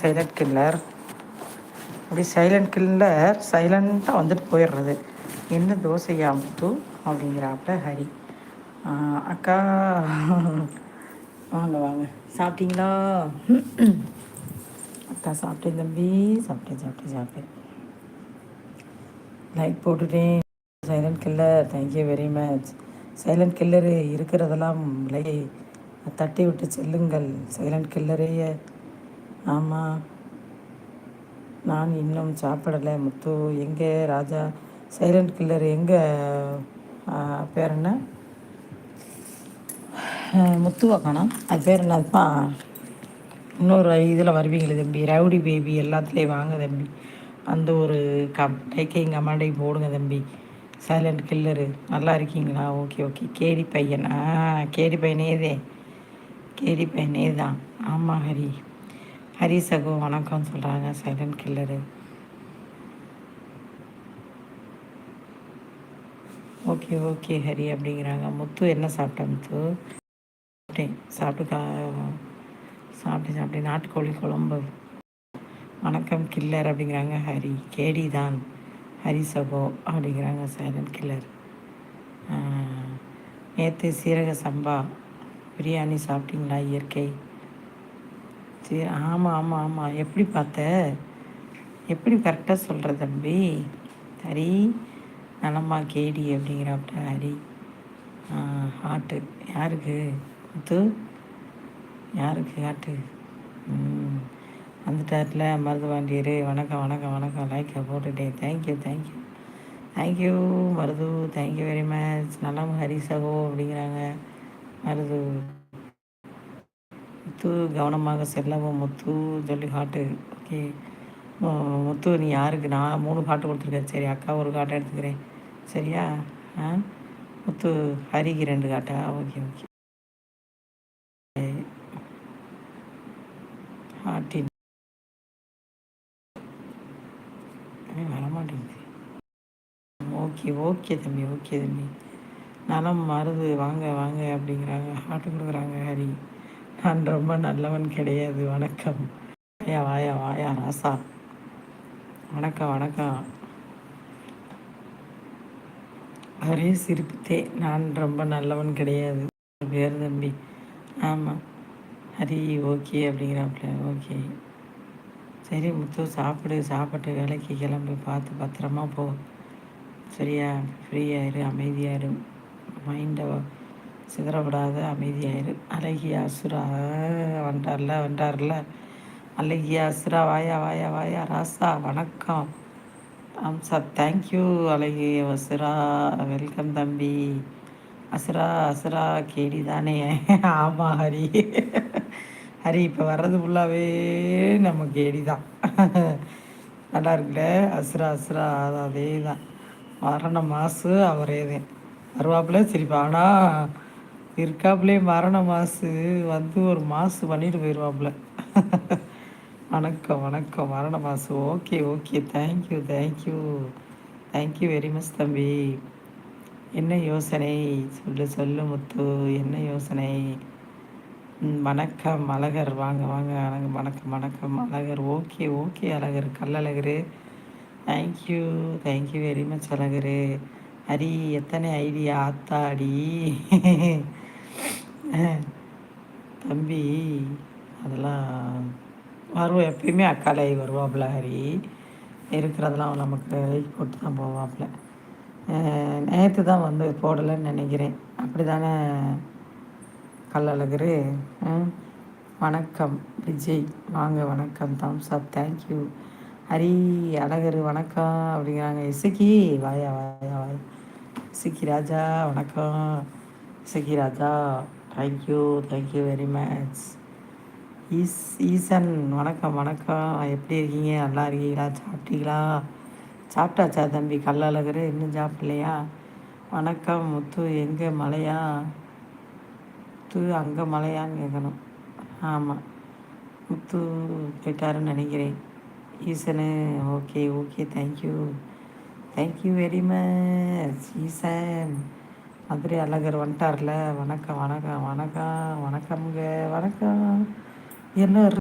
Silent killer அப்படி silent killer சைலண்ட்டாக வந்துட்டு போயிடுறது. என்ன தோசையா முத்து? அப்படிங்கிறாப்புல ஹரி. அக்கா. வாங்க வாங்க. சாப்பிட்டீங்களா? அக்கா சாப்பிட்டேன் தம்பி. சாப்பிட்டேன் சாப்பிட்டேன் சாப்பிட்டேன். லைட் போட்டுட்டேன். Silent killer thank you very much silent killer இருக்கிறதெல்லாம் விலையை தட்டி விட்டு செல்லுங்கள். சைலண்ட் கில்லரையே ஆமாம் நான் இன்னும் சாப்பிடலை முத்து. எங்கே ராஜா? சைலண்ட் கில்லர் எங்கே? பேர் என்ன? முத்துவா காணும். அது பேர் என்னப்பா இன்னொரு இதில் வருவீங்களே தம்பி. ரவுடி பேபி எல்லாத்துலேயும் வாங்க தம்பி. அந்த ஒரு கம் டைக்கையும் கமாண்டையும் போடுங்க தம்பி. Silent killer. நல்லா இருக்கீங்களா? Okay okay. கேடி பையன். ஆ கேடி பையனே கேடி பையனே தான். ஆமாம் ஹரி. ஹரி சகு வணக்கம் சொல்கிறாங்க silent killer okay okay Hari அப்படிங்கிறாங்க. முத்து என்ன சாப்பிட்ட முத்து? சாப்பிட்டேன். சாப்பிட்டு சாப்பிட்டேன் சாப்பிட்டேன். நாட்டுக்கோழி குழம்பு. வணக்கம் கில்லர் அப்படிங்கிறாங்க ஹரி. கேடி தான் ஹரி சகோ அப்படிங்கிறாங்க சைலண்ட் கில்லர் நேற்று சீரக சம்பா. பிரியாணி சாப்பிட்டீங்களா இயற்கை? சரி ஆமாம் ஆமாம் ஆமாம் எப்படி பார்த்த? எப்படி கரெக்டாக சொல்கிற தம்பி? ஹரி நலமா கேடி அப்படிங்கிறாப்ட ஹரி. ஹாட்டு யாருக்கு? முத்து? யாருக்கு ஹாட்டு வந்துட்டார்ல மருதுபாண்டியர். வணக்கம் வணக்கம் வணக்கம். லைக்கை போட்டுட்டேன் thank you thank you thank you Marudhu. Thank you very much நலம் ஹரி சகோ அப்படிங்கிறாங்க. மருது. முத்து கவனமாக செல்லவும் முத்து சொல்லி ஹாட்டு ஓகே. முத்து நீ யாருக்கு? நான் மூணு காட்டு கொடுத்துருக்கேன். சரி அக்கா ஒரு காட்டை எடுத்துக்கிறேன். சரியா? ஆ? முத்து ஹரிக்கு ரெண்டு காட்டா ஓகே ஓகே. ஹாட்டின் வரமாட்டேங்குது. ஓகே ஓகே தம்பி ஓகே தம்பி. நலம் மருது வாங்க வாங்க அப்படிங்கிறாங்க. ஹாட்டு கொடுக்குறாங்க ஹரி. நான் ரொம்ப நல்லவன் கிடையாது. வணக்கம். வாயா வாயா வாயா ராசா. வணக்கம் வணக்கம். அவரே சிரிப்பித்தே. நான் ரொம்ப நல்லவன் கிடையாது. பேர் தம்பி. ஆமாம் ஹரி ஓகே அப்படிங்கிறாப்புல ஓகே. சரி முத்து சாப்பிடு சாப்பிட்டு வேலைக்கு கிளம்பி. பார்த்து பத்திரமா போ. சரியா? ஃப்ரீயாயிரு அமைதியாயிரும் மைண்டை சிதறப்படாத அமைதியாயிரு. அழகிய அசுரா வந்தார்ல வந்தார்ல அழகிய அசுரா வாயா வாயா வாயா ராசா வணக்கம். ஆம் சார் தேங்க்யூ அழகிய அசுரா. வெல்கம் தம்பி. அசுரா அசுரா கேடி தானே. ஆமாம் ஹரி. ஹரி இப்போ வர்றது ஃபுல்லாகவே நம்ம கேடி தான். நல்லா இருக்குல்ல? அசுரா அசுரா அதே தான். மரண மாசு அவரே தான் வருவாப்புல சிரிப்பா ஆனால் இருக்காப்புலே மரண மாசு வந்து ஒரு மாசு பண்ணிட்டு போயிடுவாப்புல வணக்கம் வணக்கம். மரண மாசு. Okay okay. Thank you thank you thank you very much தம்பி. என்ன யோசனை? சொல்லு சொல்லு முத்து. என்ன யோசனை? வணக்கம் அழகர். வாங்க வாங்க. அழகு வணக்கம் வணக்கம். Azhagar. Okay okay Azhagar. Kallazhagar thank you thank you very much Azhagar. Hari எத்தனை ஐடியா? ஆத்தாடி. தம்பி அதெல்லாம் வருவோம் எப்பயுமே அக்காலை வருவாப்புல ஹரி. இருக்கிறதெல்லாம் நமக்கு கொடுத்து போட்டு தான் போவாப்புல நேற்று தான் வந்து போடலைன்னு நினைக்கிறேன். அப்படி தானே கல்லழகரு வணக்கம் விஜய். வாங்க வணக்கம் thumbs up thank you Hari Azhagar வணக்கம் அப்படிங்கிறாங்க. இசுக்கி வாயா வாயா வாயா. இசுக்கி ராஜா வணக்கம். Isukki Raja. Thank you thank you very much is Eesan வணக்கம் வணக்கம். எப்படி இருக்கீங்க? நல்லா இருக்கீங்களா? சாப்பிட்டீங்களா? சாப்பிட்டாச்சா தம்பி? கல்லழகர் இன்னும் சாப்பிட்லையா? வணக்கம் முத்து எங்கே மலையா? முத்து அங்கே மலையான்னு கேட்கணும் ஆமாம் முத்து போயிட்டாருன்னு நினைக்கிறேன். ஈசனு okay okay thank you thank you very much Eesan Madurai Azhagar வந்துட்டார்ல. வணக்கம் வணக்கம் வணக்கம் வணக்கம்ங்க வணக்கம். என்ன